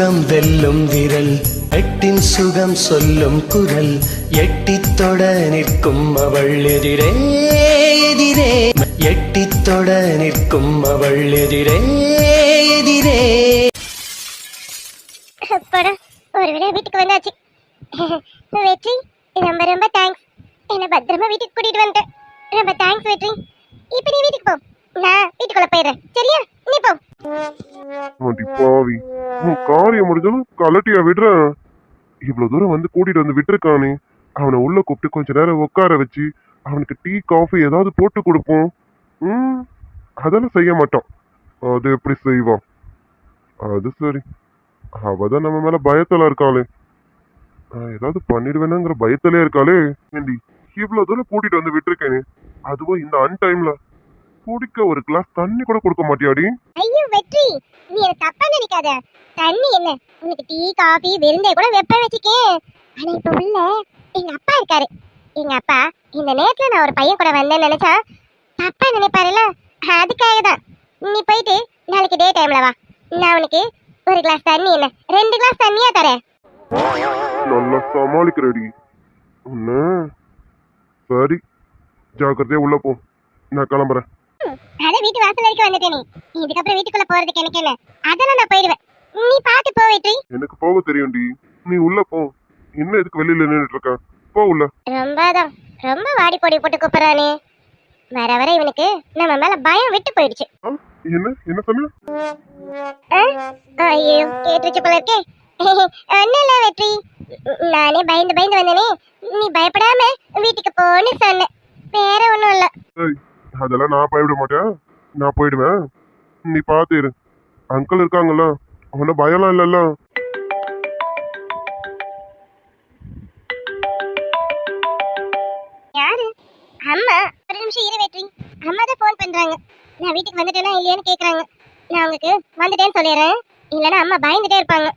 சுகம் வெல்லும் விரல் எட்டின் சுகம் சொல்லும் குரல் எட்டித்தொட நிற்கும் அவள் எதிரே எதிரே. எட்டித்தொட நிற்கும் அவள் எதிரே எதிரே. அப்பாடா ஒரு விட வீட்டுக்கு வந்தாச்சு. வெற்றி ரொம்ப ரொம்ப தேங்க்ஸ் என்ன பத்திரமா வீட்டுக்கு கூட்டிட்டு வந்துட்டேன். ரொம்ப தேங்க்ஸ் வெற்றி. இப்போ நீ வீட்டுக்கு போ. நான் வீட்டுக்குள்ள போயிடுறேன். சரியா? நீ போ. அடி பாவி. உன் காரியம் முடிஞ்சாலும் கலட்டியா விடுறேன் இவ்வளவு தூரம் வந்து கூட்டிட்டு வந்து விட்டுருக்கானே. அவனை உள்ள கூப்பிட்டு கொஞ்ச நேரம் உட்கார வச்சு அவனுக்கு டீ காஃபி ஏதாவது போட்டு கொடுப்போம். ம் அதெல்லாம் செய்ய மாட்டான். அது எப்படி செய்வான்? அது சரி. அவதான் நம்ம மேல பயத்துல இருக்காளே. நான் ஏதாவது பண்ணிடுவேனுங்கிற பயத்திலே இருக்காளே. ஏண்டி இவ்வளவு தூரம் கூட்டிட்டு வந்து விட்டுருக்கேனே. அதுவும் இந்த அன் டைம்ல. குடிக்க ஒரு கிளாஸ் தண்ணி கூட கொடுக்க மாட்டியாடி? ஐயோ வெற்றி! நீ எனக்கு தப்பா நினைக்காத. தண்ணி என்ன? உனக்கு டீ காபி விருந்தே கூட வெப்ப வச்சுக்கேன் ஆனா இப்ப உள்ள எங்க அப்பா இருக்காரு. எங்க அப்பா இந்த நேரத்துல நான் ஒரு பையன் கூட வந்தேன்னு நினைச்சா தப்பா நினைப்பாருல்ல? அதுக்காக தான் நீ போயிட்டு நாளைக்கு டே டைம்ல வா. நான் உனக்கு ஒரு கிளாஸ் தண்ணி என்ன? ரெண்டு கிளாஸ் தண்ணியா தரேன். நல்லா சமாளிக்கிறடி. உன்ன சரி ஜாக்கிரதையா உள்ள போ. நான் கிளம்புறேன். அத வீட்டு வாசல் வரைக்கும் வந்துட்டேனே இதுக்கப்புறம் வீட்டுக்குள்ள போறதுக்கு எனக்கு என்ன? அதெல்லாம் நான் போயிடுவேன். நீ பாத்து போ வெற்றி. எனக்கு போக தெரியும்டி. நீ உள்ள போ. இன்னும் எதுக்கு வெளியில நின்றுட்டு இருக்க? போ உள்ள. ரொம்பதான். ரொம்ப வாடி போடி போட்டு கூப்பிடுறானே. வர வர இவனுக்கு நம்ம மேல பயம் விட்டு போயிடுச்சு. என்ன? என்ன சொன்ன? ஐயோ கேட்டுருச்சு போல இருக்கே. ஒன்னும் இல்ல வெற்றி. நானே பயந்து பயந்து வந்தேனே. நீ பயப்படாம வீட்டுக்கு போன்னு சொன்னேன். வேற ஒண்ணும் இல்ல. அதெல்லாம் நான் பயப்பட மாட்டேன். நான் போயிடுவேன். நீ பாத்து இரு. அங்கிள் இருக்காங்கல்ல அவன பயம்லாம் இல்லல்ல. யாரு? அம்மா. ஒரு நிமிஷம் இரு வெற்றி அம்மா தான் ஃபோன் பண்றாங்க. நான் வீட்டுக்கு வந்துட்டேனா இல்லையான்னு கேக்குறாங்க. நான் உங்களுக்கு வந்துட்டேன்னு சொல்லிடுறேன். இல்லைன்னா அம்மா பயந்துட்டே இருப்பாங்க.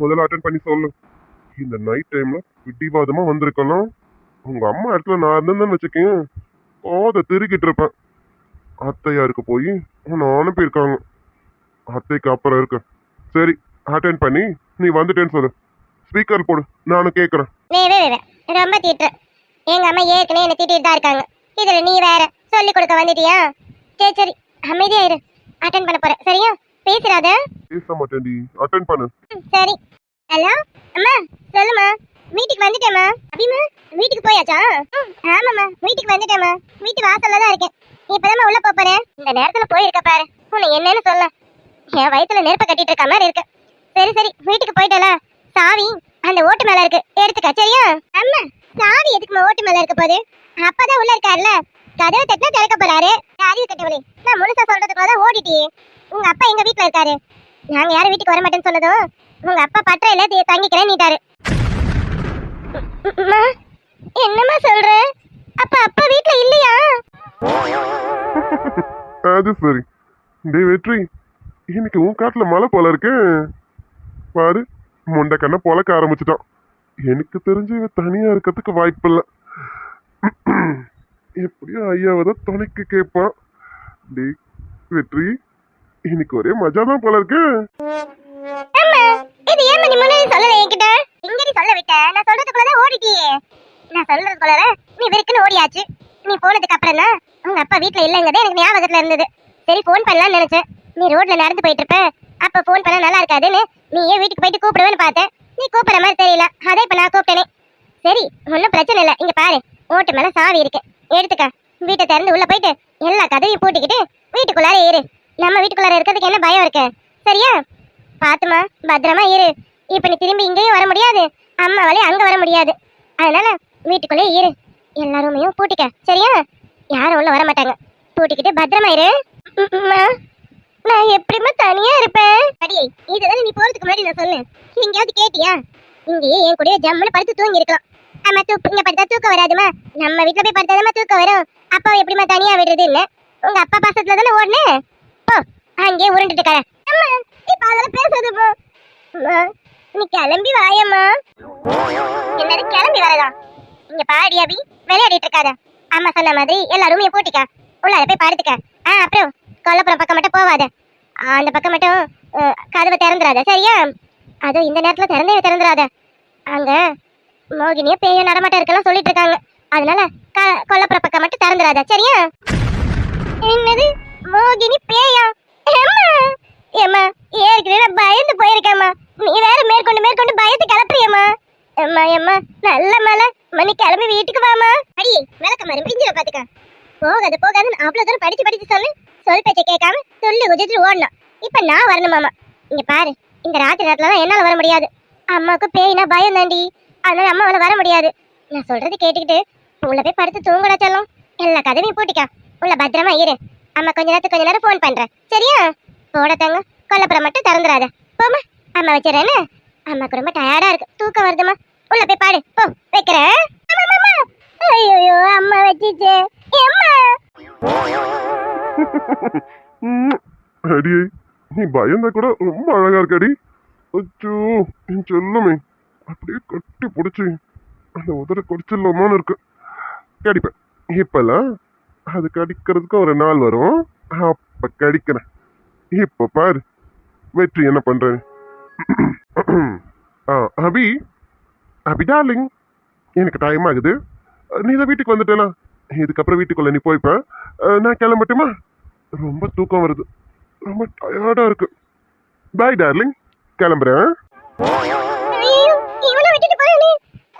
முதல்ல அட்டன் பண்ணி சொல்லு. இந்த நைட் டைம்ல பிடிவாதமா வந்திருக்கலாம். உங்க அம்மா இடத்துல நான் இருந்தேன்னு வச்சுக்கேன் கோத திருக்கிட்டு இருப்பேன். அத்தையாருக்கு போய் உன்னை அனுப்பியிருக்காங்க. அத்தைக்கு அப்புறம் இருக்கு. சரி அட்டன் பண்ணி நீ வந்துட்டேன்னு சொல்லு. ஸ்பீக்கர் போடு நானும் கேட்குறேன் ரொம்ப திட்டுற எங்க அம்மா ஏற்கனவே என்ன திட்டிட்டு தான் இருக்காங்க. இதுல நீ வேற. சொல்லி கொடுக்க வந்துட்டியா? சரி சரி. அமைதியா இரு. அட்டன் பண்ண போறேன். சரியா? பேசுறாத பேச மாட்டேன்டி. அட்டன் பண்ணு. சரி. ஹலோ? அம்மா சொல்லுமா வீட்டுக்கு வந்துட்டேம்மா. அபிமா வீட்டுக்கு போயாச்சா? ஆமாம்மா வீட்டுக்கு வந்துட்டேம்மா. வீட்டு வாசல்ல தான் இருக்கேன். இப்பதான் உள்ள போறேன். இந்த நேரத்துல போயிருக்க பாரு. உன்னை என்னன்னு சொல்ல. என் வயித்துல நெருப்ப கட்டிட்டு இருக்க மாதிரி இருக்கு. சரி சரி வீட்டுக்கு போயிட்டல சாவி அந்த ஓட்டு மேல இருக்கு. எடுத்துக்க சரியா? அம்மா சாவி எதுக்குமா ஓட்டு மேல இருக்க போகுது? அப்பதான் உள்ள இருக்காருல்ல. கதவை தட்டினா திறக்க போறாரு. அறிவு கட்டவளே நான் முழுசா சொல்றதுக்குள்ள தான் ஓடிட்டியே. உங்க அப்பா எங்க வீட்டுல இருக்காரு? நாங்க யாரும் வீட்டுக்கு வர மாட்டேன்னு சொன்னதும் உங்க அப்பா பட்டறையில தி- தங்கிக்கிறேன் நீட்டாரு என்னம்மா சொல்ற? அப்ப அப்பா வீட்ல இல்லையா? அது சரி. டேய் வெற்றி. இன்னைக்கு உன் காட்டுல மழை போல இருக்கு. பாரு முண்டை கண்ணை பொழக்க ஆரம்பிச்சிட்டான். எனக்கு தெரிஞ்சு இவன் தனியா இருக்கிறதுக்கு வாய்ப்பு இல்லை. எப்படியும் ஐயாவை தான் துணைக்கு கேட்பான். டேய் வெற்றி இன்னைக்கு ஒரே மஜா தான் போல இருக்கு. இது ஏன் முன்னாடி சொல்லல என்கிட்ட? இங்க சொல்ல விட்ட. நான் சொல்றதுக்குள்ளதான் ஓடிட்டியே. நான் சொல்றதுக்குள்ள நீ வெறுக்குன்னு ஓடியாச்சு. நீ போனதுக்கு அப்புறம் தான் உங்க அப்பா வீட்டுல இல்லைங்கிறதே எனக்கு ஞாபகத்துல இருந்தது. சரி ஃபோன் பண்ணலாம்னு நினைச்சேன். நீ ரோட்ல நடந்து போயிட்டு இருப்ப அப்ப ஃபோன் பண்ணா நல்லா இருக்காதுன்னு நீ ஏன் வீட்டுக்கு போயிட்டு கூப்பிடுவேன்னு பார்த்தேன். நீ கூப்பிடுற மாதிரி தெரியல. அதே இப்ப நான் கூப்பிட்டேனே. சரி ஒன்றும் பிரச்சனை இல்லை. இங்க பாரு ஓட்டு மேல சாவி இருக்கு. எடுத்துக்க. வீட்டை திறந்து உள்ள போயிட்டு எல்லா கதவையும் பூட்டிக்கிட்டு வீட்டுக்குள்ளார இரு. நம்ம வீட்டுக்குள்ளார இருக்கிறதுக்கு என்ன பயம் இருக்கு? சரியா? பாத்துமா பத்திரமா இரு. இப்ப நீ திரும்பி இங்கேயும் வர முடியாது. அம்மா வழி அங்க வர முடியாது. அதனால வீட்டுக்குள்ளே இரு. எல்லா ரூமையும் பூட்டிக்க. சரியா? யாரும் உள்ள வர மாட்டாங்க பூட்டிக்கிட்டு பத்திரமா இரு. அம்மா, நான் எப்படிம்மா தனியா இருப்பேன்? அடியே இதுதானே நீ போறதுக்கு முன்னாடி நான் சொன்னேன். எங்கேயாவது கேட்டியா? இங்கேயே என் கூடயே ஜம்முன்னு படுத்து தூங்கி இருக்கலாம் அம்மா தூக்கு இங்க படுத்தா தூக்கம் வராதுமா? நம்ம வீட்டுல போய் படுத்தாதாம்மா தூக்கம் வரும். அப்பா எப்படிம்மா தனியா விடுறது இல்ல உங்க அப்பா பாசத்துல தானே ஓடனே? போ அங்கேயே உருண்டுட்டு கடை அம்மா இப்ப அதெல்லாம் பேசாதப்போ அம்மா, நீ கிளம்பி வாயம்மா. என்னது கிளம்பி வரதா? இங்க பாடி அபி விளையாடிட்டு இருக்காத. அம்மா சொன்ன மாதிரி எல்லா ரூமையும் பூட்டிக்க. உள்ளார போய் படுத்துக்க. ஆ அப்புறம் கொல்லப்புறம் பக்கம் மட்டும் போவாத. அந்த பக்கம் மட்டும் கதவை திறந்துடாத சரியா? அதுவும் இந்த நேரத்துல திறந்தே திறந்துடாத. அங்க மோகினியோ பேயோ நடமாட்டம் இருக்கலாம் சொல்லிட்டு இருக்காங்க. அதனால க- கொல்லப்புற பக்கம் மட்டும் திறந்துடாத சரியா? என்னது மோகினி பேயா? ஏம்மா ஏற்கனவே நான் பயந்து போயிருக்கேம்மா. நீ வேற மேற்கொண்டு மேற்கொண்டு பயத்து கிளப்புறியம்மா. ஏம்மா ஏம்மா நல்ல மலை மணி கிளம்பி வீட்டுக்கு வாமா அடி விளக்க மாதிரி பிரிஞ்சிட பாத்துக்க போகாது போகாதுன்னு அவ்வளவு தூரம் படிச்சு படிச்சு சொல்லு. சொல் பேச்சை கேட்காம துள்ளி குதிச்சு ஓடணும். இப்ப நான் வரணுமாமா இங்க பாரு இந்த ராத்திரி நேரத்துல தான் என்னால வர முடியாது. அம்மாவுக்கு பேய்னா பயம் தாண்டி. அதனால அம்மாவால வர முடியாது. நான் சொல்றது கேட்டுக்கிட்டு உள்ள போய் படுத்து தூங்கடா சொல்லும். எல்லா கதவையும் பூட்டிக்கா. உள்ள பத்திரமா இரு. அம்மா கொஞ்ச நேரத்துக்கு கொஞ்ச நேரம் ஃபோன் பண்றேன். சரியா? போட கொல்லப்புறம் மட்டும் திறந்துடாத போமா அம்மா வச்சிடறேன்னு. அம்மாக்கு ரொம்ப டயர்டா இருக்கு. தூக்கம் வருதுமா உள்ள போய் பாடு. போ வைக்கிறேன். ஐயோ அம்மா வச்சிச்சே. அம்மா அடியே நீ பயந்தா கூட ரொம்ப அழகா இருக்கடி. அச்சோ என் செல்லமே. அப்படியே கட்டி பிடிச்சி. அந்த உதர குடிச்சிடலாமான்னு இருக்கு. கடிப்பேன். இப்பெல்லாம் அது கடிக்கிறதுக்கு ஒரு நாள் வரும். அப்ப கடிக்கிறேன். இப்போ பார். வெற்றி என்ன பண்றேன் ஆ, அபி. அபி டார்லிங். எனக்கு டைம் ஆகுது. நீ தான் வீட்டுக்கு வந்துட்டேனா? இதுக்கப்புறம் வீட்டுக்குள்ள நீ போய்ப்பேன் நான் கிளம்பட்டுமா? ரொம்ப தூக்கம் வருது. ரொம்ப டயர்டா இருக்கு. Bye darling. கிளம்புறேன்.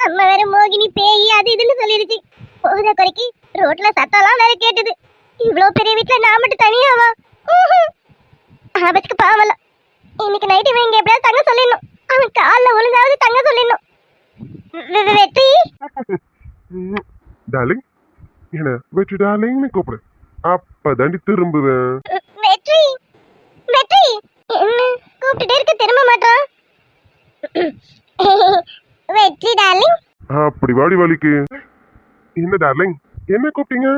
அம்மா வேற மோகினி பேய் அது இதுன்னு சொல்லிருச்சு. போகுத குறைக்கு? ரோட்ல சத்தம்லாம் வேற கேட்டுது. இவ்வளவு பெரிய வீட்டுல நான் மட்டும் தனியாவா? ஆபத்துக்கு பாவல இன்னைக்கு நைட்டு இவன் இங்க எப்படியாவது தங்க சொல்லிடணும். அவன் கால்ல விழுந்தாவது தங்க சொல்லிடணும். வெற்றி? டார்லிங் என்ன வெற்றி டார்லிங்னு கூப்பிடு. அப்பதாண்டி திரும்புவேன். வெற்றி? வெற்றி? என்ன? கூப்பிட்டுட்டே இருக்க திரும்ப மாட்டான். வெற்றி டார்லிங் அப்படி வாடி வலிக்கு. என்ன டார்லிங் என்ன கூப்பிட்டீங்க?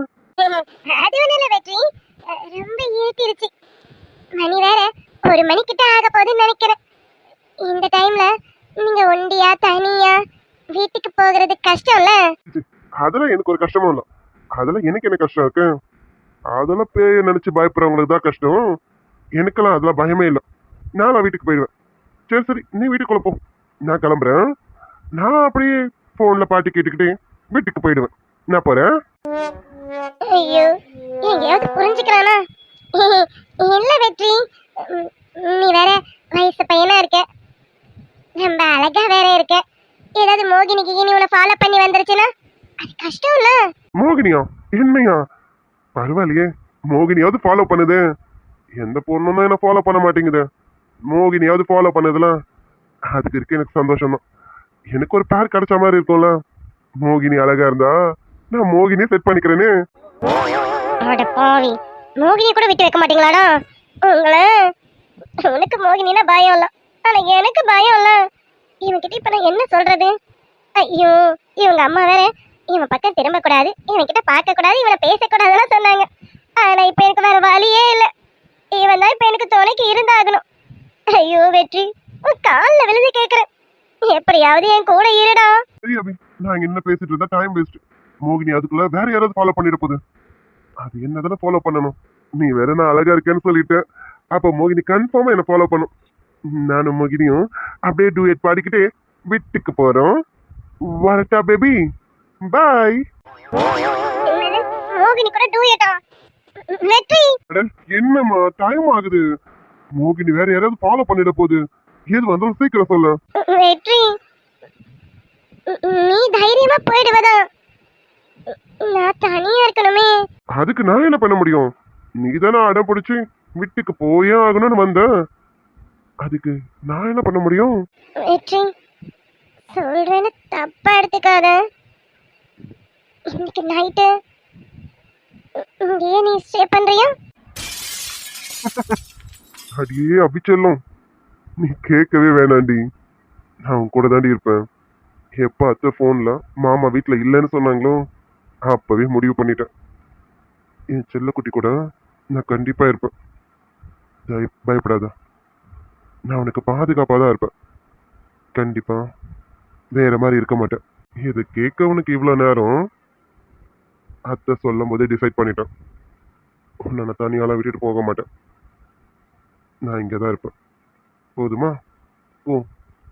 அது ஒண்ணும் இல்ல வெற்றி. ரொம்ப ஏத்திருச்சு. மணி வேற. ஒரு மணிக்கிட்ட ஆக போகுதுன்னு நினைக்கிறேன். இந்த டைம்ல நீங்க ஒண்டியா தனியா வீட்டுக்கு போகிறது கஷ்டம்ல? அதெல்லாம் எனக்கு ஒரு கஷ்டமும் இல்லை. அதெல்லாம் எனக்கு என்ன கஷ்டம் இருக்கு? அதெல்லாம் பேய நினைச்சு பயப்படுறவங்களுக்கு தான் கஷ்டம். எனக்கெல்லாம் அதெல்லாம் பயமே இல்லை. நான் வீட்டுக்கு போயிடுவேன். சரி சரி நீ வீட்டுக்குள்ள போ. நான் கிளம்புறேன். நான் அப்படியே ஃபோன்ல பாட்டு கேட்டுக்கிட்டே வீட்டுக்கு போயிடுவேன். நான் போறேன். ஐயோ எங்கேயாவது புரிஞ்சுக்கிறானா இல்ல வெற்றி? நீ வேற வயசு பையனா இருக்க. ரொம்ப அழகா வேற இருக்க. ஏதாவது மோகினிக்கு இனி உன்னை ஃபாலோ பண்ணி வந்துருச்சுன்னா அது கஷ்டம்ல மோகினியா? என்னையா பரவாயில்லையே. மோகினியாவது ஃபாலோ பண்ணுது. எந்த பொண்ணும் தான் என்ன ஃபாலோ பண்ண மாட்டேங்குது? மோகினியாவது ஃபாலோ பண்ணதுலாம் அதுக்கு இருக்கு எனக்கு சந்தோஷம் தான். எனக்கு ஒரு பேர் கிடைச்ச மாதிரி இருக்கும்ல. மோகினி அழகா இருந்தா நான் மோகினியை செட் பண்ணிக்கிறேனே. மோகினியை கூட விட்டு வைக்க மாட்டீங்களாடா? உங்களை? உனக்கு மோகினா பயம் இல்லை. ஆனால் எனக்கு பயம் இல்லை. இவன்கிட்ட இப்போ நான் என்ன சொல்கிறது ஐயோ இவங்க அம்மா வேற இவன் பக்கம் திரும்பக்கூடாது இவன்கிட்ட பார்க்கக்கூடாது இவனை பேசக்கூடாதுன்னு சொன்னாங்க. ஆனால் இப்போ எனக்கு வேறு வழியே இல்லை. இவன் தான் இப்போ எனக்கு துணைக்கு இருந்தாகணும். ஐயோ வெற்றி உன் காலில் விழுந்து கேட்குறேன் எப்படியாவது என் கூட இருடா. நான் என்ன பேசிட்டு இருந்தா டைம் வேஸ்ட் மோகினி அதுக்குள்ள வேற யாராவது ஃபாலோ பண்ணிட போகுது. அது என்னதானே ஃபாலோ பண்ணணும்? நீ வேற நான் அழகா இருக்கேன்னு சொல்லிட்டு. அப்ப மோகினி கன்ஃபார்மா என்ன ஃபாலோ பண்ணும் நானும் மோகினியும் அப்படியே டூயட் பாடிக்கிட்டே வீட்டுக்கு போறோம். வரட்டா பேபி பாய்? மோகினி கூட டூயட்டா வெற்றி. என்னம்மா டைம் ஆகுது. மோகினி வேற யாராவது ஃபாலோ பண்ணிட போகுது. எது வந்தாலும் சீக்கிரம் சொல்லு. வெற்றி. நீ தைரியமா போயிடுவதா நான் தனியா இருக்கணுமே. அதுக்கு நான் என்ன பண்ண முடியும்? நீ தானே அடம் பிடிச்சி வீட்டுக்கு போயே ஆகணும்னு வந்த. அதுக்கு நான் என்ன பண்ண முடியும்? வெற்றி சொல்றேன்னு தப்பா எடுத்துக்காத. இன்னைக்கு நைட்டு இங்கேயே நீ ஸ்டே பண்றியா? அடியே அபிச்செல்லும். நீ கேட்கவே வேணாண்டி. நான் உன் கூட தாண்டி இருப்பேன். எப்போ அத்தை ஃபோனில் மாமா வீட்டில் இல்லைன்னு சொன்னாங்களோ அப்போவே முடிவு பண்ணிட்டேன். என் செல்லக்குட்டி கூட நான் கண்டிப்பாக இருப்பேன். பய- பயப்படாத. நான் உனக்கு பாதுகாப்பாக தான் இருப்பேன். கண்டிப்பாக வேற மாதிரி இருக்க மாட்டேன். இது கேட்க உனக்கு இவ்வளோ நேரம்? அத்தை சொல்லும் போதே டிசைட் பண்ணிட்டேன் உன்னை நான் தனியாலாம் விட்டுட்டு போக மாட்டேன். நான் இங்கே தான் இருப்பேன். போதுமா? போ.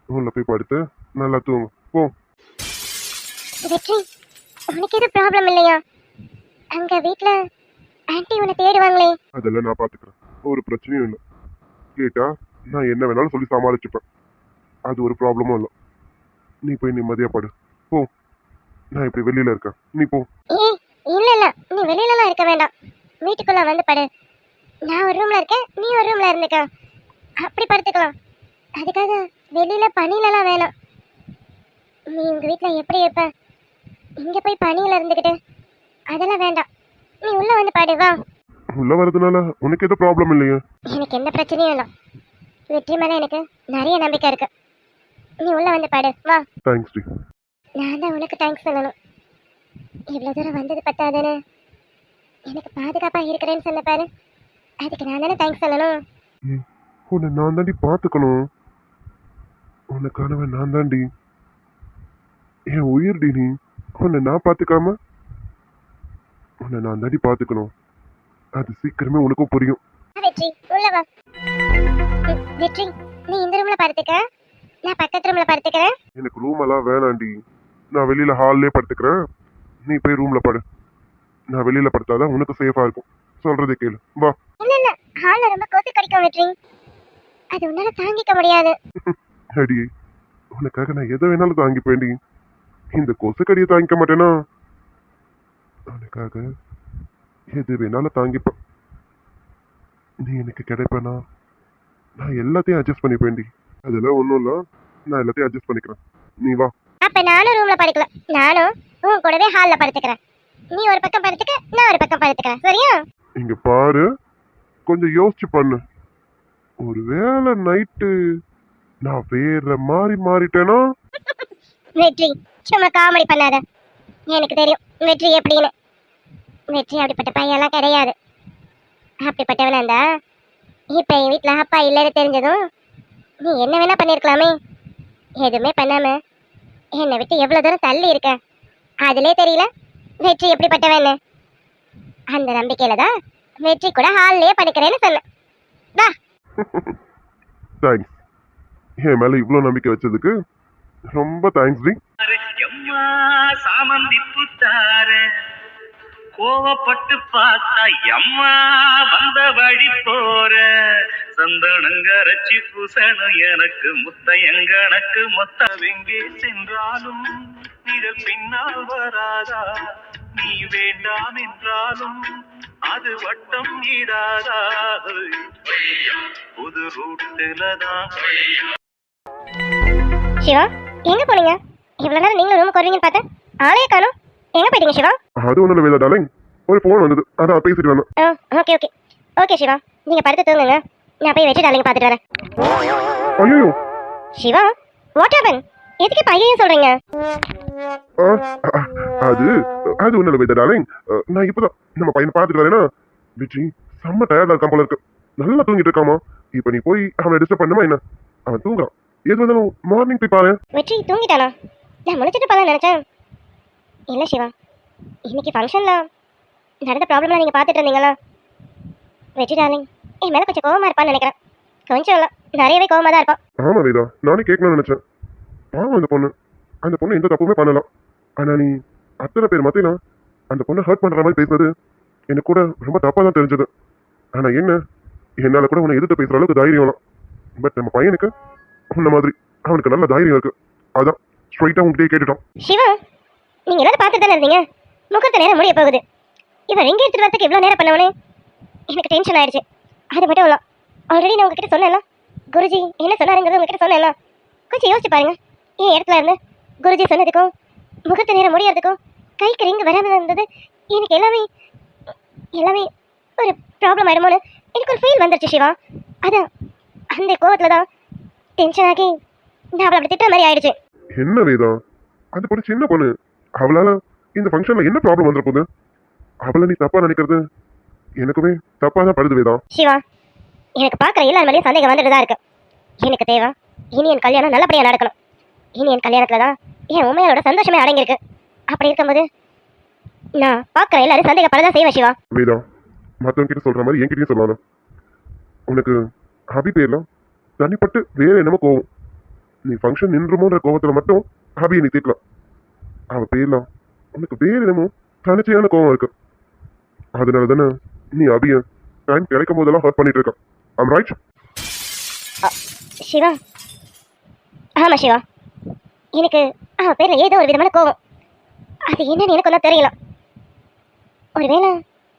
உள்ள போய் படுத்து நல்லா தூங்கு. போ. வெற்றி உனக்கு எதுவும் ப்ராப்ளம் இல்லையா? அங்கே வீட்டில் ஆன்ட்டி உன்னை தேடுவாங்களே. அதெல்லாம் நான் பாத்துக்கிறேன். ஒரு பிரச்சனையும் இல்லை. கேட்டா நான் என்ன வேணாலும் சொல்லி சமாளிச்சுப்பேன். அது ஒரு ப்ராப்ளமும் இல்லை. நீ போய் நிம்மதியா படு. போ. நான் இப்படி வெளியில இருக்கேன். நீ போ. ஏய் இல்ல இல்ல. நீ வெளியிலலாம் இருக்க வேண்டாம். வீட்டுக்குள்ள வந்து படு. நான் ஒரு ரூம்ல இருக்கேன். நீ ஒரு ரூம்ல இருந்துக்க. அப்படி படுத்துக்கலாம். அதுக்காக வெளியில பனிலலாம் வேணாம். நீ உங்க வீட்ல எப்படி இருப்ப? இங்க போய் பனியில இருந்துக்கிட்டு. அதெல்லாம் வேண்டாம். நீ உள்ள வந்து பாடு வா. உள்ள வர்றதுனால உனக்கு எதுவும் ப்ராப்ளம் இல்லையே? எனக்கு எந்த பிரச்சனையும் இல்லை. வெற்றி மேல எனக்கு நிறைய நம்பிக்கை இருக்கு. நீ உள்ள வந்து பாடு வா. தேங்க்ஸ் டி. நான் தான் உனக்கு தேங்க்ஸ் சொல்லணும். இவ்வளோ தூரம் வந்தது பத்தாதுன்னு எனக்கு பாதுகாப்பாக இருக்கிறேன்னு சொன்ன பாரு. அதுக்கு நான் தானே தேங்க்ஸ் சொல்லணும். உன்னை நான் தாண்டி பார்த்துக்கணும். உனக்கானவன் நான் தாண்டி. என் உயிர்டி நீ. உன்னை நான் பார்த்துக்காம உன்னை நான் தாண்டி பார்த்துக்கணும். அது சீக்கிரமே உனக்கும் புரியும். வெற்றி உள்ள வா. வெற்றி நீ இந்த ரூம்ல படுத்துக்க. நான் பக்கத்து ரூம்ல படுத்துக்கிறேன். எனக்கு ரூம் எல்லாம் வேணாண்டி. நான் வெளியில ஹால்லே படுத்துக்கிறேன். நீ போய் ரூம்ல படு. நான் வெளியில படுத்தாதான் உனக்கு சேஃபா இருக்கும். சொல்றதை கேளு. வா. இல்ல இல்ல. ஹால்ல ரொம்ப கொசு கடிக்கும் வெற்றி. அது உன்னால தாங்கிக்க முடியாது. அடி உனக்காக நான் எதை வேணாலும் தாங்கிப்பேன்டி. இந்த கொசுக்கடியை தாங்கிக்க மாட்டேனா? உனக்காக எது வேணாலும் தாங்கிப்பேன் நீ எனக்கு கிடைப்பேனா? நான் எல்லாத்தையும் அட்ஜஸ்ட் பண்ணிப்பேன்டி. அதெல்லாம் ஒன்றும் இல்லை. நான் எல்லாத்தையும் அட்ஜஸ்ட் பண்ணிக்கிறேன். நீ வா. அப்ப நானும் ரூம்ல படுக்கல. நானும் உன் கூடவே ஹால்ல படுத்துக்கிறேன். நீ ஒரு பக்கம் படுத்துக்க நான் ஒரு பக்கம் படுத்துக்கிறேன். சரியா? இங்க பாரு. கொஞ்சம் யோசிச்சு பண்ணு. ஒருவேளை நைட்டு நான் வேற மாதிரி மாறிட்டேனா? வெற்றி. சும்மா காமெடி பண்ணாத. எனக்கு தெரியும். வெற்றி எப்படின்னு. வெற்றி அப்படிப்பட்ட பையன்லாம் கிடையாது. அப்படிப்பட்டவனா இருந்தா இப்ப என் வீட்ல அப்பா இல்லைன்னு தெரிஞ்சதும் நீ என்ன வேணா பண்ணிருக்கலாமே. எதுவுமே பண்ணாம என்னை விட்டு எவ்வளவு தூரம் தள்ளி இருக்க? அதுலயே தெரியல வெற்றி எப்படிப்பட்டவன்னு அந்த நம்பிக்கையில தான் வெற்றி கூட ஹால்லயே படுக்கிறேன்னு சொன்னேன். வா. தேங்க்ஸ் என் மேல இவ்வளோ நம்பிக்கை வச்சதுக்கு ரொம்ப தேங்க்ஸ் டி. சாமந்தி புத்தார கோவப்பட்டு பார்த்தா எம்மா வந்த வழி போற. சந்தனங்கரச்சி பூசணும் எனக்கு முத்தையங்கணக்கு மொத்தம் எங்கே சென்றாலும் நிழல் பின்னால் வராதா? நீ வேண்டாம் என்றாலும் அது வட்டம் ஈடாதா புது ரூட்டுல தான் சிவா எங்க போனீங்க? இவ்வளவு நேரம் நீங்களும் ரூமுக்கு வருவீங்கன்னு பார்த்தேன். ஆளையே காணும். எங்க போயிட்டீங்க சிவா? அது இல்லை வேதா டார்லிங் ஒரு ஃபோன் வந்தது. அதான் பேசிட்டு வந்தேன். ஆ ஓகே ஓகே ஓகே சிவா. நீங்க படுத்து தூங்குங்க. நான் போய் வச்சு டாலிங்க பார்த்துட்டு வரேன். ஐயோ சிவா வாட் ஹேப்பன் எதுக்கு ஐயோ சொல்றீங்க? அது அது ஒன்றும் இல்லை வேதா டார்லிங் நான் இப்போதான் நம்ம பையனை பார்த்துட்டு வரேன்னா விஜி செம்ம டயர்டாக இருக்கான் போல இருக்கு. நல்லா தூங்கிட்டு இருக்காமா. இப்போ நீ போய் அவனை டிஸ்டர்ப் பண்ணுமா என்ன? அவன் தூங்குறான். எது வந்தாலும் மார்னிங் போய் பாரு. வெற்றி தூங்கிட்டானா? நான் முடிச்சிட்டு போதான் நினைச்சேன். இல்ல சிவா? இன்னைக்கு ஃபங்க்ஷன்ல நடந்த ப்ராப்ளம்லாம் நீங்க பார்த்துட்டு இருந்தீங்களா? வெற்றி டார்லிங் என் மேல கொஞ்சம் கோவமா இருப்பான்னு நினைக்கிறேன். கொஞ்சம் இல்ல நிறையவே கோவமா தான் இருப்பான் ஆமா வேதா நானே கேட்கணும்னு நினைச்சேன். பாவம் அந்த பொண்ணு. அந்த பொண்ணு எந்த தப்புமே பண்ணலாம் ஆனா நீ அத்தனை பேர் மத்தியில அந்த பொண்ணை ஹர்ட் பண்ற மாதிரி பேசுனது எனக்கு கூட ரொம்ப தப்பா தான் தெரிஞ்சது. ஆனா என்ன? என்னால கூட உன்னை எதிர்த்து பேசுற அளவுக்கு தைரியம்லாம் பட் நம்ம பையனுக்கு உன்ன மாதிரி அவனுக்கு நல்ல தைரியம் இருக்கு. அதான் ஸ்ட்ரைட்டா உங்ககிட்டயே கேட்டுட்டோம். சிவா நீங்க ஏதாவது பார்த்துட்டு தானே இருந்தீங்க? முகூர்த்த நேரம் முடிய போகுது. இவன் ரிங்க எடுத்துட்டு வரதுக்கு இவ்வளோ நேரம் பண்ணவனே? எனக்கு டென்ஷன் ஆயிடுச்சு. அது மட்டும் இல்லை. ஆல்ரெடி நான் உங்ககிட்ட சொன்னேன்னா குருஜி என்ன சொன்னாருங்கிறது உங்ககிட்ட சொன்னேன்னா கொஞ்சம் யோசிச்சு பாருங்க. என் இடத்துல இருந்து? குருஜி சொன்னதுக்கும் முகூர்த்த நேரம் முடியறதுக்கும் கைக்கு ரிங்கு வராமல் இருந்தது. எனக்கு எல்லாமே எல்லாமே ஒரு ப்ராப்ளம் ஆயிடுமோன்னு எனக்கு ஒரு ஃபீல் வந்துருச்சு சிவா. அதான் அந்த கோவத்தில் தான் டென்ஷன் ஆகி நான் அவளை அப்படி திட்டுற மாதிரி ஆயிடுச்சு. என்ன வேதா அது பொண்ணு சின்ன பொண்ணு. அவளால இந்த ஃபங்க்ஷன்ல என்ன ப்ராப்ளம் வந்துட போகுது? அவளை நீ தப்பா நினைக்கிறது எனக்குமே தப்பா தான் படுது வேதா. சிவா எனக்கு பார்க்குற எல்லார் மேலேயும் சந்தேகம் வந்துட்டு தான் இருக்கு. எனக்கு தேவை இனி என் கல்யாணம் நல்லபடியாக நடக்கணும். இனி என் கல்யாணத்தில் தான் என் உண்மையோட சந்தோஷமே அடங்கியிருக்கு. அப்படி இருக்கும்போது நான் பார்க்குற எல்லாரும் சந்தேகப்பட தான் செய்வேன் சிவா. வேதா மற்றவங்க கிட்ட சொல்ற மாதிரி என்கிட்டயும் சொல்லாத. உனக்கு ஹபி பேர்ல தனிப்பட்டு வேற என்னமோ கோவம். நீ ஃபங்க்ஷன் நின்றுமோன்ற கோவத்துல மட்டும் அபியை நீ தீர்க்கலாம். அவ பேர்லாம் உனக்கு வேற என்னமோ தனிச்சையான கோவம் இருக்கு. அதனால தானே நீ அபிய டைம் கிடைக்கும் போதெல்லாம் ஹர்ட் பண்ணிட்டு இருக்க. I'm right Shiva. ஆமாம் சிவா. எனக்கு அவ பேரில் ஏதோ ஒரு விதமான கோவம். அது என்னன்னு எனக்கு ஒன்றும் தெரியல. ஒருவேளை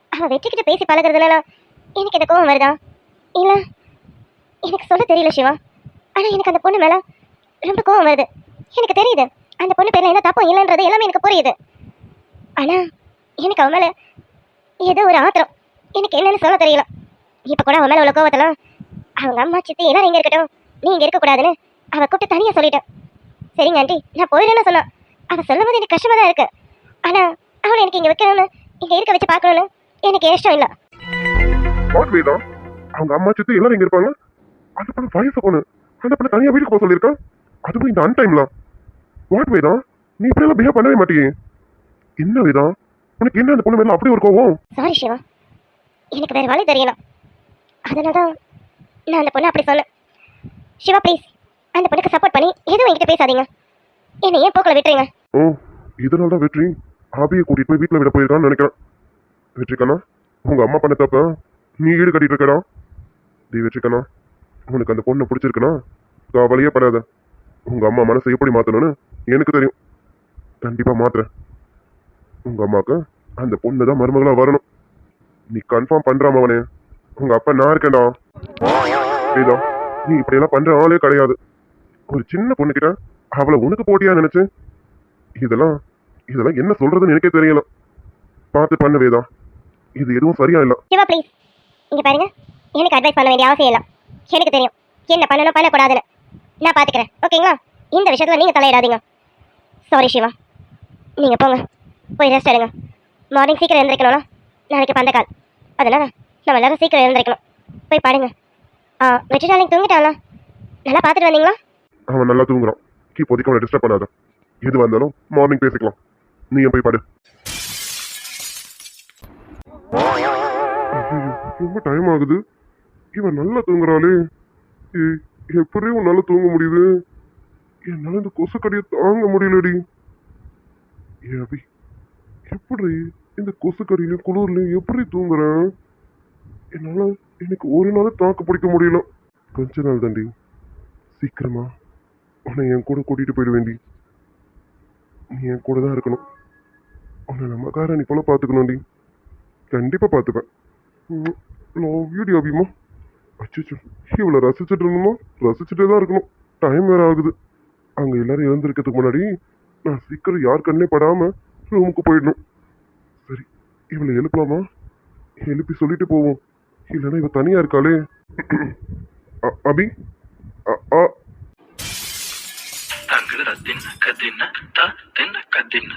அவ வெற்றிக்கிட்ட பேசி பழகிறதுனால எனக்கு இந்த கோவம் வருதா? இல்லை எனக்கு சொல்ல தெரியல சிவா. ஆனால் எனக்கு அந்த பொண்ணு மேலே ரொம்ப கோவம் வருது. எனக்கு தெரியுது. அந்த பொண்ணு பேரில் எந்த தப்பும் இல்லைன்றது எல்லாமே எனக்கு புரியுது. ஆனால் எனக்கு அவன் மேலே ஏதோ ஒரு ஆத்திரம். எனக்கு என்னன்னு சொல்ல தெரியல. இப்போ கூட அவன் மேலே உள்ள கோவத்தெல்லாம் அவங்க அம்மா சித்தி எல்லாரும் இங்கே இருக்கட்டும் நீ இங்கே இருக்கக்கூடாதுன்னு அவள் கூப்பிட்டு தனியாக சொல்லிட்டேன் சரிங்க ஆண்டி நான் போயிடுறேன்னு சொன்னான். அவ சொல்லும் போது எனக்கு கஷ்டமாக தான் இருக்குது ஆனால் அவளை எனக்கு இங்கே வைக்கணும்னு இங்கே இருக்க வச்சு பார்க்கணும்னு எனக்கு இஷ்டம் இல்லை. வாட் வேதா? அவங்க அம்மா சித்தி எல்லாரும் இங்கே இருப்பாங்க? அந்த பொண்ணு வயசு பொண்ணு. அந்த பொண்ணு தனியாக வீட்டுக்கு போக சொல்லியிருக்கான் அதுவும் இந்த அன்டைம்லாம் வாட் வேதா? நீ இப்படி எல்லாம் பிஹேவ் பண்ணவே மாட்டியே. என்ன வேதா? உனக்கு என்ன அந்த பொண்ணு மேல அப்படி ஒரு கோவம்? சாரி சிவா எனக்கு வேற வழி தெரியல. அதனால தான் நான் அந்த பொண்ணை அப்படி சொன்னேன். சிவா ப்ளீஸ் அந்த பொண்ணுக்கு சப்போர்ட் பண்ணி எதுவும் என்கிட்ட பேசாதீங்க. என்னை ஏன் போக்கில் விட்டுறீங்க ஓ இதனால தான் வெற்றி. ஆபியை கூட்டிட்டு போய் வீட்டுல விட போயிருக்கான்னு நினைக்கிறேன். வெற்றிக்கண்ணா உங்க அம்மா பண்ண தப்ப நீ ஈடு கட்டிட்டு இருக்கடா. டி வெற்றிக்கண்ணா உனக்கு அந்த பொண்ணை பிடிச்சிருக்குன்னா கவலையே படாத. உங்க அம்மா மனசை எப்படி மாத்தணும்னு எனக்கு தெரியும். கண்டிப்பா மாத்துறேன். உங்க அம்மாவுக்கு அந்த பொண்ணு தான் மருமகளா வரணும். நீ கன்ஃபார்ம் பண்றாம அவனே உங்க அப்பா நான் இருக்கேன்டா. புரியுதா நீ இப்படியெல்லாம் பண்ற ஆளே கிடையாது. ஒரு சின்ன பொண்ணுக்கிட்ட அவளை உனக்கு போட்டியா நினைச்சு? இதெல்லாம் இதெல்லாம் என்ன சொல்றதுன்னு எனக்கே தெரியல. பார்த்து பண்ண வேதா. இது எதுவும் சரியா இல்ல. சிவா ப்ளீஸ் இங்க பாருங்க. எனக்கு அட்வைஸ் பண்ண வேண்டிய அவசியம் இல்லை. எனக்கு தெரியும். என்ன பண்ணணும் பண்ணக்கூடாதுன்னு. நான் பார்த்துக்கிறேன் ஓகேங்களா இந்த விஷயத்துல நீங்க தலையிடாதீங்க. சாரி சிவா நீங்கள் போங்க. போய் ரெஸ்ட் எடுங்க. மார்னிங் சீக்கிரம் எழுந்திரிக்கணும்னா நாளைக்கு பந்த கால் அதனால் நம்ம எல்லோரும் சீக்கிரம் எழுந்திரிக்கணும். போய் பாடுங்க. ஆ வெற்றி நாளைக்கு தூங்கிட்டாங்களா நல்லா பார்த்துட்டு வந்தீங்களா? அவன் நல்லா தூங்குறான். இப்போதைக்கு அவனை டிஸ்டர்ப் பண்ணாத. எது வந்தாலும் மார்னிங் பேசிக்கலாம். நீ போய் பாடு? ரொம்ப டைம் ஆகுது. இவன் நல்லா தூங்குறாளே. எப்படியும் எப்படி தூங்க முடியுது? என்னால இந்த கொசுக்கடியை தாங்க முடியலடி. ஏ அபி எப்படி இந்த கொசுக்கடியிலையும் குளிர்லையும் எப்படி தூங்குறேன் என்னால எனக்கு ஒரு நாள் தாக்கு பிடிக்க முடியல. கொஞ்ச நாள் தாண்டி. சீக்கிரமா உன்னை என் கூட கூட்டிட்டு போயிட வேண்டி. நீ என் கூட தான் இருக்கணும். உன்னை நம்ம காரணி போல பார்த்துக்கணும்டி கண்டிப்பா பார்த்துப்பேன் லவ் யூடி அபிமா. அச்சோ இவ்வளோ ரசிச்சுட்டு இருந்தோமா? ரசிச்சுட்டே தான் இருக்கணும். டைம் வேற ஆகுது. அங்கே எல்லாரும் எழுந்திருக்கிறதுக்கு முன்னாடி நான் சீக்கிரம் யார் கண்ணே படாம ரூமுக்கு போயிடணும். சரி இவளை எழுப்பலாமா? எழுப்பி சொல்லிட்டு போவோம். இல்லைன்னா இவ தனியா இருக்காளே. அபி? தங்குற தின்ன கதின்ன த தின்ன கதின்ன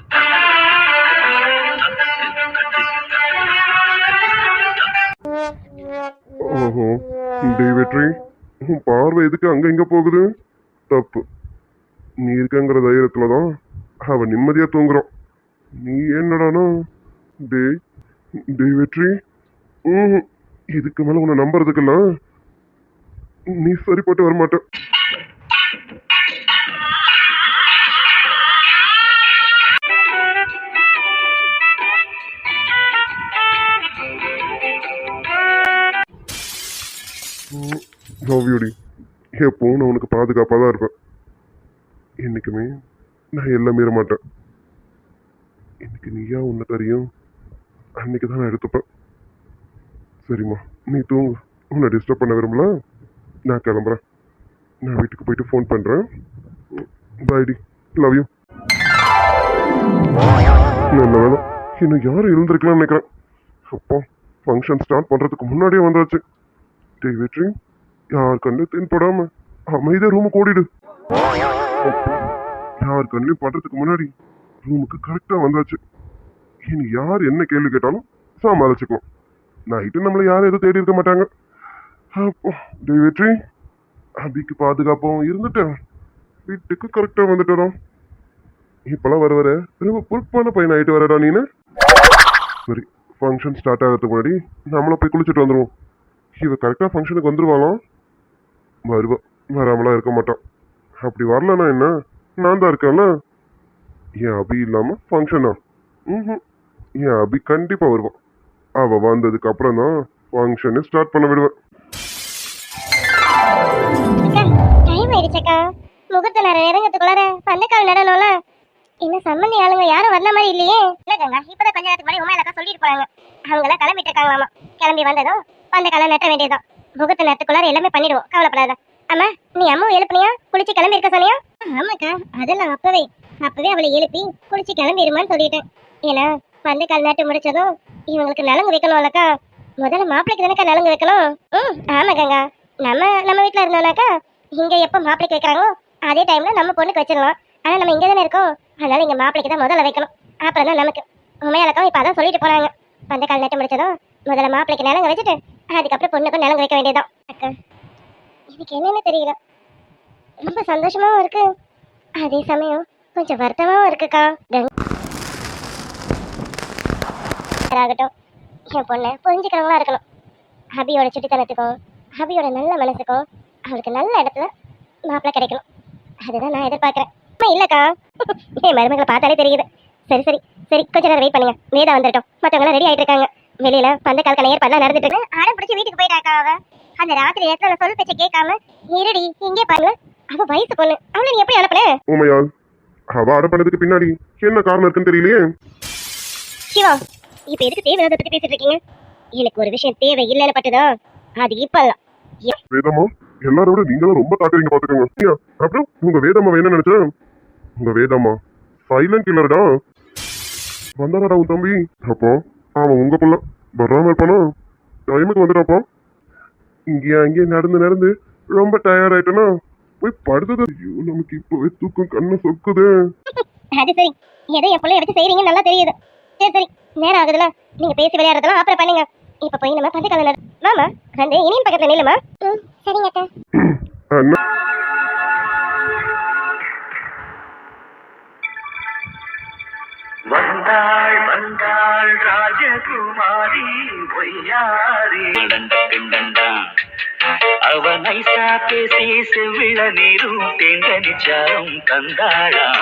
ஓஹோ டே வெற்றி உன் பார்வை எதுக்கு அங்க இங்க போகுது? தப்பு. நீ இருக்கங்கிற தைரியத்துல தான் அவன் நிம்மதியா தூங்குறான். நீ என்னடானா டே டே வெற்றி. ம் இதுக்கு மேல உன்னை நம்புறதுக்கெல்லாம் நீ சரிப்பட்டு வரமாட்ட. லவ் யூடி எப்பவும் நான் உனக்கு பாதுகாப்பாக தான் இருப்பேன். என்றைக்குமே நான் எல்லாம் மீற மாட்டேன். இன்னைக்கு நீயா உன்னை தெரியும். அன்னைக்கு தான் நான் எடுத்துப்பேன். சரிம்மா நீ தூங்கு. உன்னை டிஸ்டர்ப் பண்ண விரும்பல? நான் கிளம்புறேன். நான் வீட்டுக்கு போயிட்டு ஃபோன் பண்ணுறேன் பாய்டி லவ் யூ நல்ல வேலை இன்னும் யாரும் இருந்திருக்கலாம்னு நினைக்கிறேன். அப்போ ஃபங்க்ஷன் ஸ்டார்ட் பண்ணுறதுக்கு முன்னாடியே வந்தாச்சு. டி வெற்றி யார் கண்ணு தென்படாமல் அமைதியாக ரூமுக்கு ஓடிடு. யார் கண்ணிலையும் படுறதுக்கு முன்னாடி ரூமுக்கு கரெக்டாக வந்தாச்சு. இனி யார் என்ன கேள்வி கேட்டாலும் சமாளிச்சுக்கலாம் நைட்டு நம்மளை யாரும் எதுவும் தேடி இருக்க மாட்டாங்க. அப்போ டேய் வெற்றி அபிக்கு பாதுகாப்பாகவும் இருந்துட்டேன் வீட்டுக்கு கரெக்டாக வந்துட்டடா. இப்பெல்லாம் வர வர ரொம்ப பொறுப்பான பையன் ஆகிட்டு வரடா நீனு. சரி ஃபங்க்ஷன் ஸ்டார்ட் ஆகிறதுக்கு முன்னாடி நம்மள போய் குளிச்சுட்டு வந்துடுவோம் இவ கரெக்டாக ஃபங்க்ஷனுக்கு வந்துடுவாளாம் வருவா வராமலாம் இருக்க மாட்டான் அப்படி வரலனா என்ன? நான் தான் இருக்கேன்ல. என் அபி இல்லாமல் ஃபங்க்ஷனா ம் என் அபி கண்டிப்பாக வருவான். அவள் வந்ததுக்கு அப்புறம் தான் ஃபங்க்ஷனே ஸ்டார்ட் பண்ண விடுவேன். அக்கா டைம் ஆயிடுச்சக்கா முகூர்த்த நேரம் இறங்கத்துக்குள்ளார பந்தக்கால் நடணும்ல. இன்னும் சம்மந்தி ஆளுங்க யாரும் வந்த மாதிரி இல்லையே. இல்லைங்க கங்கா இப்பதான் கொஞ்ச நேரத்துக்கு முன்னாடி உமையிலக்கா சொல்லிட்டு போனாங்க அவங்க கிளம்பிட்டு இருக்காங்களாமா. கிளம்பி வந்ததும் பந்தக்கால நட்ட வேண்டியதுதான். முகூர்த்த நேரத்துக்குள்ளார எல்லாமே பண்ணிடுவோம். கவலைப்படாத. அம்மா நீ அம்மா எழுப்புனியா? குளிச்சு கிளம்பி இருக்க சொன்னியா? ஆமாக்கா அதெல்லாம் அப்பவே. அப்பவே அவளை எழுப்பி குளிச்சு கிளம்பிடுமான்னு சொல்லிட்டேன். ஏன்னா பந்தக்கால் நட்டு முடிச்சதும் இவங்களுக்கு நலங்கு வைக்கணும்லக்கா. முதல்ல மாப்பிளைக்கு தானக்கா நலங்கு வைக்கணும்? ம் ஆமா நம்ம நம்ம வீட்டில் இருந்தோம்னாக்கா இங்கே எப்போ மாப்பிளைக்கு வைக்கிறாங்களோ அதே டைமில் நம்ம பொண்ணுக்கு வச்சிடலாம். ஆனால் நம்ம இங்கே தானே இருக்கோம். அதனால இங்கே மாப்பிளைக்கு தான் முதல்ல வைக்கணும். அப்புறம் தான் நமக்கு. உண்மையாலக்கம் இப்போ அதான் சொல்லிட்டு போனாங்க. பந்த கால் நட்டு முடிச்சதும் முதல்ல மாப்பிளைக்கு நிலங்க வச்சுட்டு அதுக்கப்புறம் பொண்ணுக்கும் நிலங்க வைக்க வேண்டியதான் அக்கா எனக்கு என்னன்னு தெரியல. ரொம்ப சந்தோஷமாகவும் இருக்கு. அதே சமயம் கொஞ்சம் வருத்தமாகவும் இருக்குக்கா. கங்கா ஆகட்டும் என் பொண்ணை புரிஞ்சுக்கிறவங்களா இருக்கணும். ஹபியோட சுட்டித்தனத்துக்கும் ஹபியோட நல்ல மனசுக்கும் அவளுக்கு நல்ல இடத்துல மாப்பிள்ளை கிடைக்கணும். அதுதான் நான் எதிர்பார்க்குறேன். அம்மா, என் மருமகளை பார்த்தாலே தெரியுது. சரி சரி சரி கொஞ்ச நேரம் வெயிட் பண்ணுங்க. வேதா வந்துட்டோம். மற்றவங்களாம் ரெடி ஆகிட்டு இருக்காங்க. வெளியில பந்த கால் ஏற்பாடுலாம் நடந்துட்டு இருக்கு. அடம் பிடிச்சி வீட்டுக்கு போயிட்டாக்கா அவ? அந்த ராத்திரி நேரத்துல சொல் பேச்ச கேட்காம இருடி இங்கே பாருங்க அவ வயசு பொண்ணு. அவளை நீ எப்படி அனுப்புன உமையால் அவ அடை பண்ணதுக்கு பின்னாடி என்ன காரணம் இருக்குன்னு தெரியலையே? சிவா இப்ப எதுக்கு தேவையானதை பத்தி பேசிட்டு இருக்கீங்க? எனக்கு ஒரு விஷயம் தேவை இல்லைன்னு பட்டுதா? அது இப்பல்லாம். வேதம்மா எல்லாரோட விட நீங்களும் ரொம்ப தாக்குறீங்க பாத்துக்கோங்க அப்புறம் உங்க வேதம்மா என்ன நினைச்ச? உங்க வேதம்மா சைலண்ட் கில்லர்டா வந்தானடா உன் தம்பி. அப்போ அவன் உங்க புள்ள. வராம இருப்பானா? டைமுக்கு வந்துடாப்பா இங்கேயா அங்கேயே நடந்து நடந்து ரொம்ப டயர்ட் ஆயிட்டனா? போய் படுத்தது ஐயோ நமக்கு இப்பவே தூக்கம் கண்ணை சொக்குது. அது சரி. எதை என் பிள்ளைய வச்சு செய்றீங்கன்னு நல்லா தெரியுது. சரி சரி. நேரம் ஆகுதுல. நீங்க பேசி விளையாடுறதெல்லாம் அப்புறம் பண்ணுங்க. இப்ப போய் நம்ம பந்து கலந்து வாமா வந்து இனியன் பக்கத்துல நில்லுமா? சரிங்க அக்கா. அண்ணா. வந்தாள் வந்தாள் ராஜகுமாரி பொய்யாரி நடந்த பிண்டண்டா அவ நைசா பேசி செவிழ நீரும் தேங்கனிச்சாரும் தந்தாளாம்.